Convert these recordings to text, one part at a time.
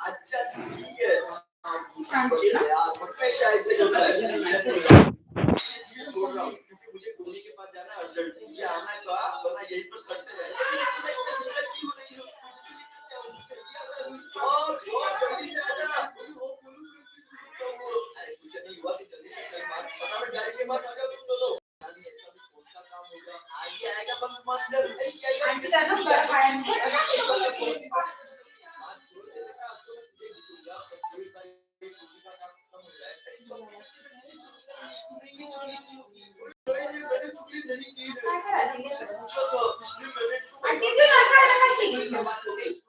अच्छा ठीक है यार पक्का शायद से होता है छोड़ आंटी क्यों ना खाना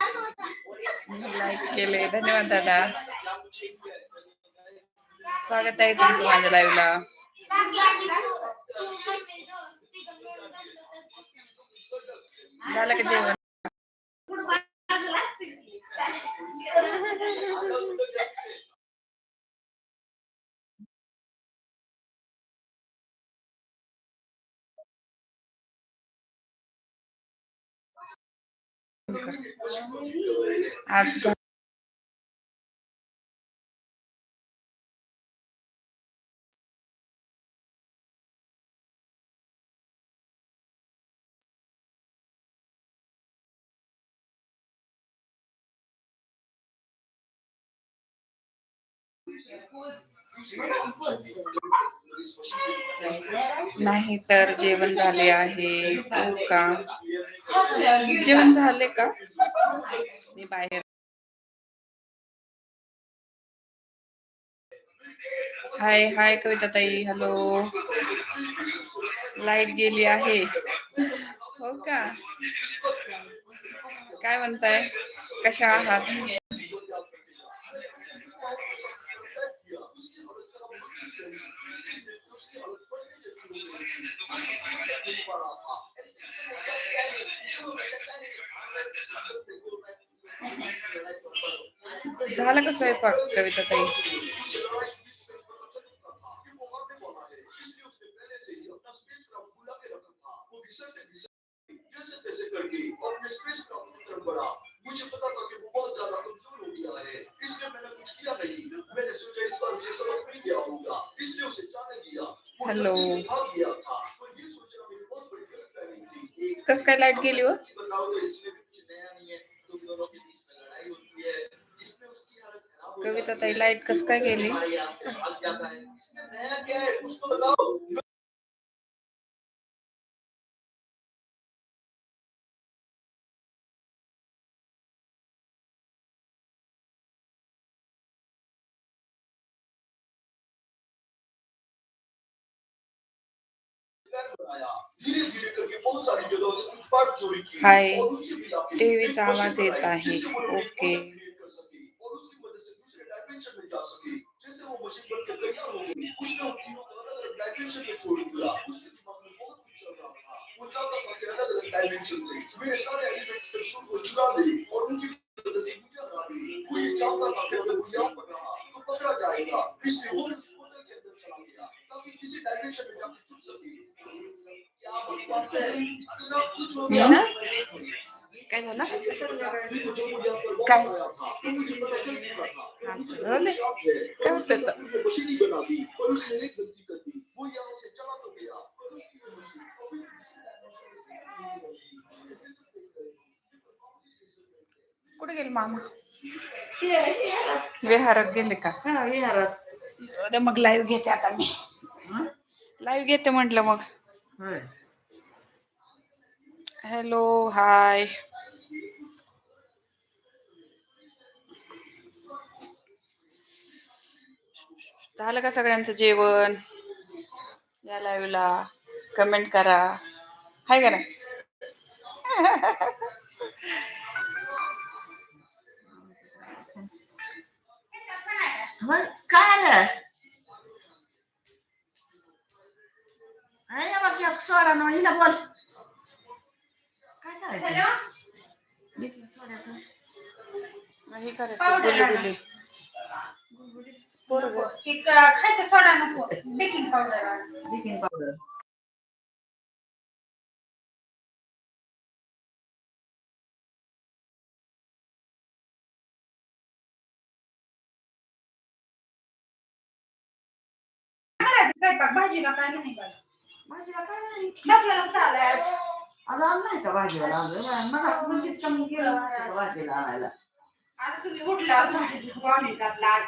खाती लाईक केले धन्यवाद दादा स्वागत आहे तुमचं माझ्या लाईव्हला झालं का जेवण आज भा- नाही तर जेवण झाले आहे. हो का? जेवण झाले का? मी बाहेर. हाय हाय कविता ताई हॅलो. लाइट गेली आहे. हो का? काय म्हणताय? कशा आहात? झालं का स्वयंपाक कविता कि हेलो। कस का लाइट गेली हो जगहों से कुछ बात चोरी की हाय, और उनसे मिला के टीव्हीचा एक आवाज मशीन येत बनाई, आहे. जिससे वो ओके. create कर सके और उसकी मदद से दूसरे डायमेंशन में जा सके जैसे वो मशीन बन के तैयार हो गई उसने उन तीनों को अलग अलग डायमेंशन में छोड़ दिया उसके दिमाग में बहुत कुछ चल रहा था वो चाहता था कि अलग अलग डायमेंशन से मेरे सारे एलिमेंट को चुरा ले और उनकी मदद से मुझे हरा दे वो ये चाहता था कि अगर वो यहाँ पकड़ा तो पकड़ा जाएगा इसलिए वो उस के अंदर चला गया ताकि किसी डायमेंशन में जाकर छुप सके क्या बकवास है इतना कुछ हो गया ना? काय झालं काय? हा, राहू दे. काय होतं कुठे गेले मामा विहारात गेले का हा विहारात मग लाईव्ह घेते आता मी लाईव्ह घेते म्हंटल मग हॅलो हाय झालं का सगळ्यांचं जेवण? या लाईव्हला कमेंट करा. हाय का नाही? मग काय आलं? अरे बघ सोडा ना हिला बोल. करायचं बेकिंग सोड्याचं. हे करायचं. गुलगुली पोरगं. खायचं सोडा नको. Baking powder baking powder. स्वयंपाक. भाजीला काय नाही. भाजीला काय नाही. भाजीला कुठं आलाय आज? आज आणलं नाही का भाजीला आणलं मग म्हणजेच कमी का भाजीला आणायला? आता तुम्ही उठला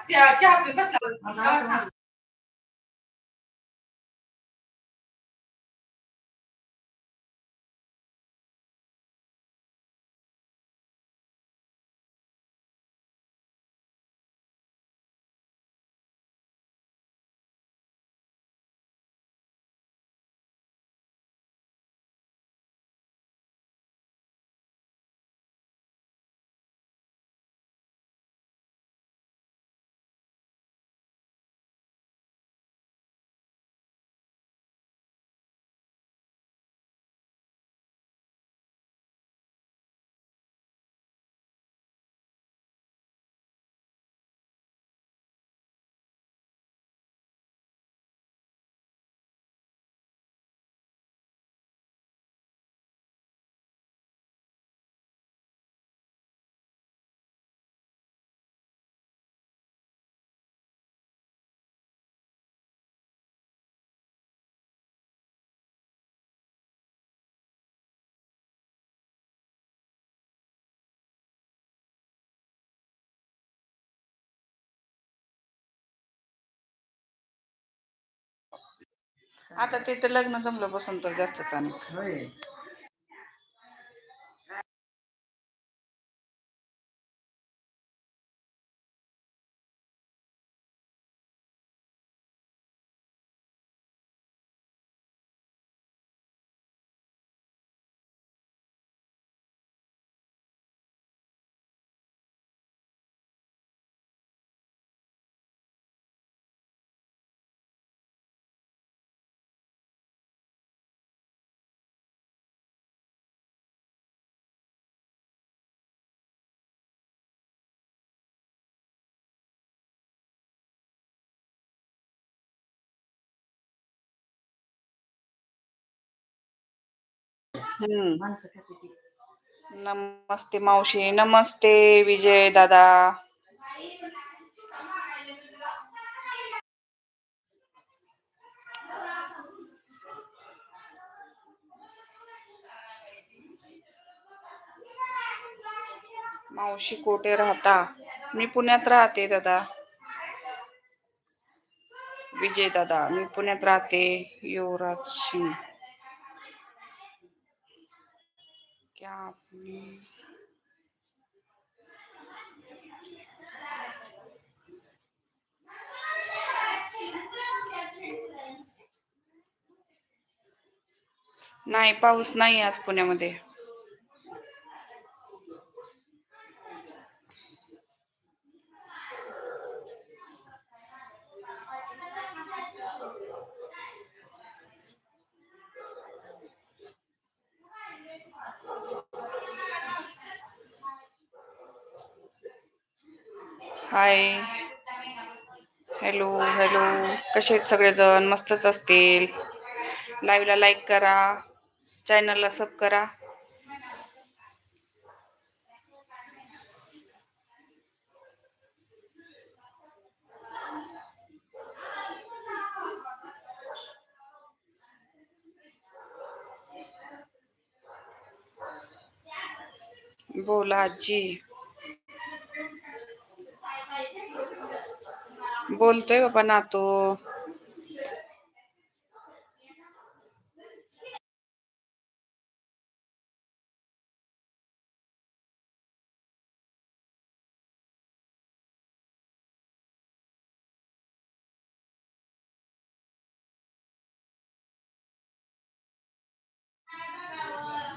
चहा बसला. आता ते होता. लग्न जमलं बसून तर जास्त चांगलं होय हम्म. नमस्ते मावशी, नमस्ते विजय दादा. मावशी कोठे राहता? मी पुण्यात राहते दादा. विजय दादा, मी पुण्यात राहते, युवराज सिंग. क्या आपने नाही पाऊस नाही आज पुण्यामध्ये हाय हॅलो हॅलो कसे आहेत सगळेजण मस्तच असतील. लाईव्हला लाईक करा. चॅनलला सब करा. बोला आजी. बोलतोय बाबा नातू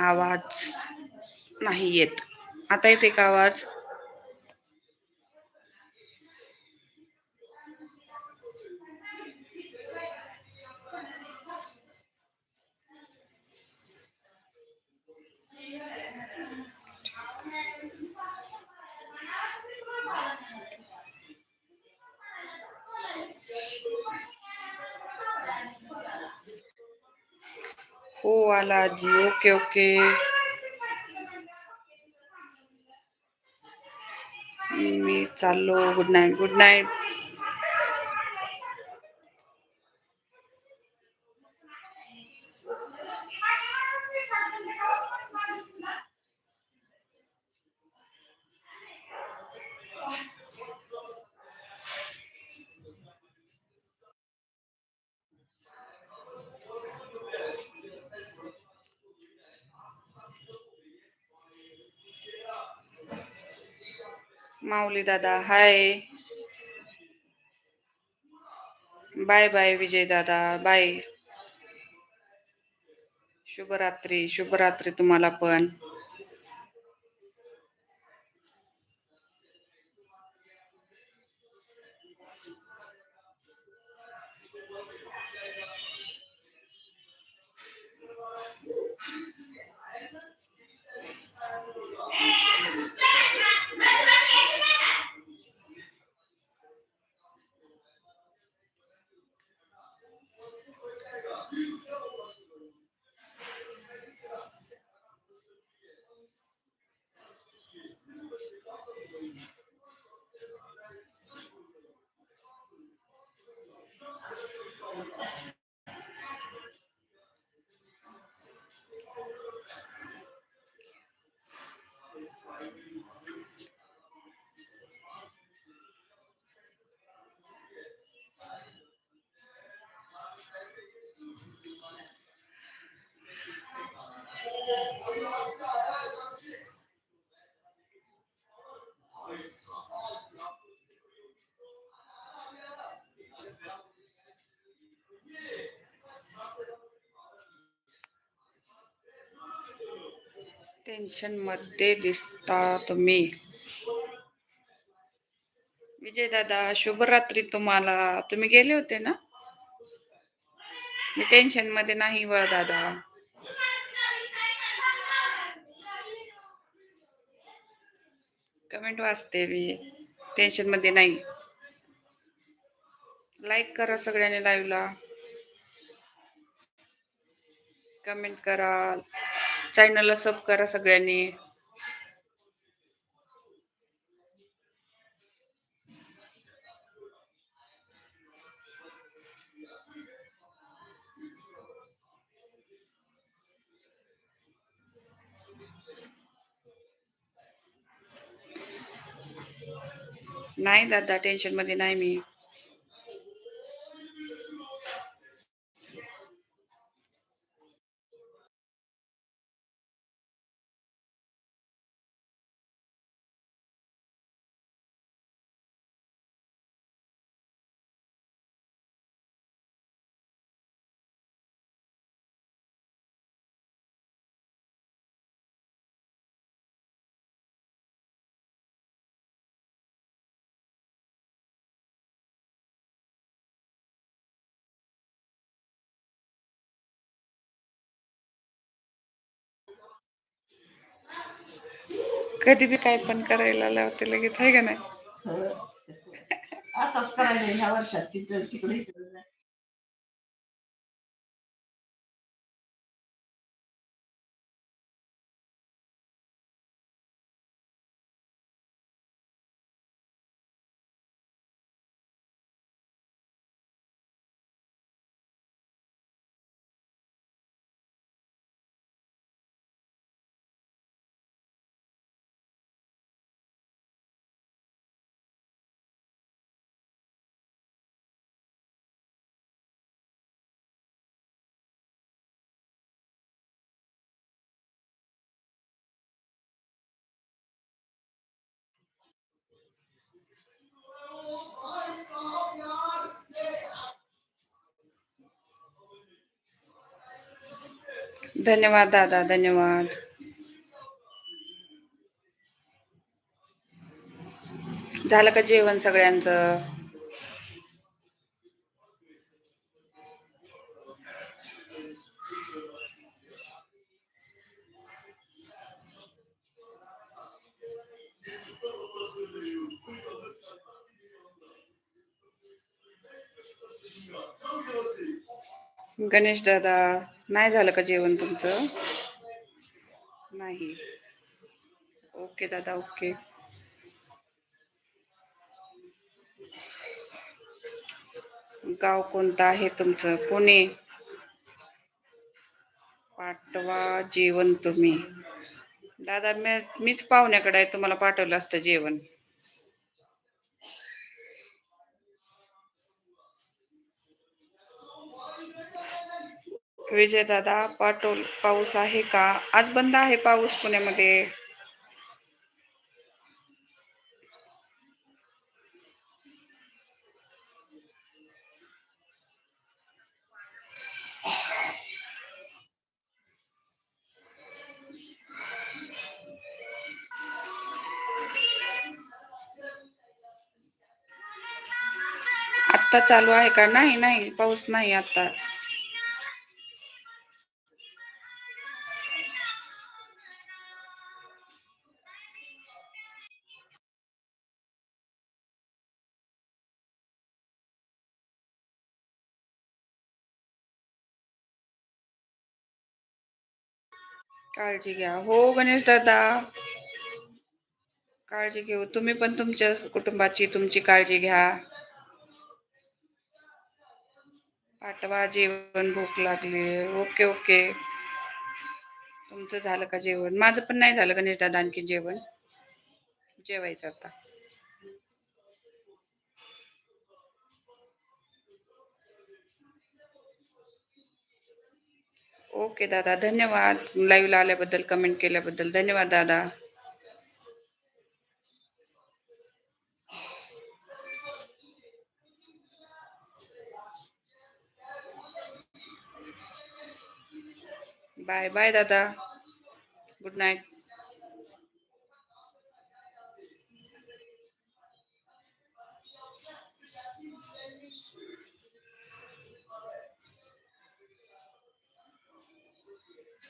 आवाज नाही येत. आता येते का आवाज? आला आजी ओके ओके. मी चाललो. Good night good night. दादा हाय बाय बाय विजय दादा बाय शुभरात्री शुभरात्री तुम्हाला पण. टेन्शनमध्ये दिसता तुम्ही. विजय दादा शुभरात्री तुम्हाला. तुम्ही गेले होते ना? मी टेन्शनमध्ये नाही व दादा. कमेंट वाचते मी. टेन्शनमध्ये नाही. लाईक करा सगळ्यांनी लाईव्हला कमेंट करा. चॅनलला सब करा सगळ्यांनी. नाही दादा टेन्शनमध्ये नाही मी. कधी बी काय पण करायला लावते लगेच आहे का नाही? हो. आताच करायला ह्या वर्षात तिकडे तिकडे धन्यवाद दादा धन्यवाद. झालं का जेवण सगळ्यांचं? गणेश दादा. नाही झालं का जेवण तुमचं? नाही. ओके दादा ओके. गाव कोणतं आहे तुमचं? पुणे. पाठवा जेवण तुम्ही. दादा मी मीच पाहुण्याकडे आहे तुम्हाला पाठवलं असतं जेवण. विजयदादा पाटोल पाऊस आहे का? आज बंद आहे पाऊस पुण्यामध्ये. आत्ता चालू आहे का? नाही नाही पाऊस नाही आता काळजी घ्या. हो गणेश दादा. काळजी घेऊ. तुम्ही पण तुमच्या कुटुंबाची तुमची काळजी घ्या. पाठवा जेवण भूक लागली. Okay okay. तुमचं झालं का जेवण? माझं पण नाही झालं गणेश दादा आणखी जेवण. जेवायचं आता. ओके दादा धन्यवाद. लाइव आल्याबद्दल कमेंट केल्याबद्दल. धन्यवाद दादा. बाय बाय दादा. गुड नाईट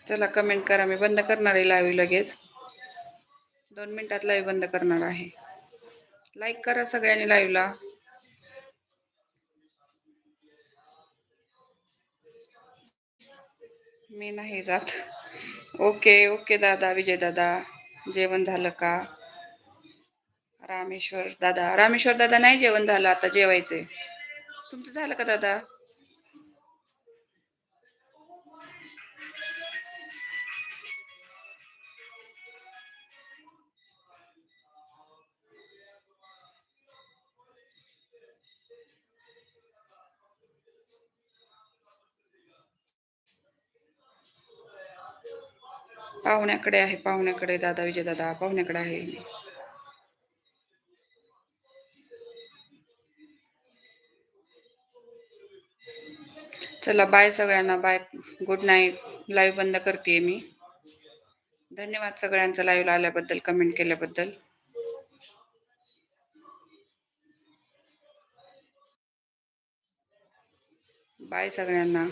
चला कमेंट करा. मी बंद करणार आहे लाईव्ह लगेच. दोन मिनिटात लाईव्ह बंद करणार आहे. लाईक करा सगळ्यांनी लाईव्हला मी नाही जात. ओके ओके दादा विजय दादा. जेवण झालं का? रामेश्वर दादा. रामेश्वर दादा नाही जेवण झालं आता जेवायचंय. तुमचं झालं का दादा? पाहुण्याकडे आहे पाहुण्याकडे दादा विजय दादा पाहुण्याकडे आहे. चला बाय सगळ्यांना बाय गुड नाईट लाईव्ह बंद करते मी. धन्यवाद सगळ्यांचं लाईव्ह आल्याबद्दल कमेंट केल्याबद्दल. बाय सगळ्यांना.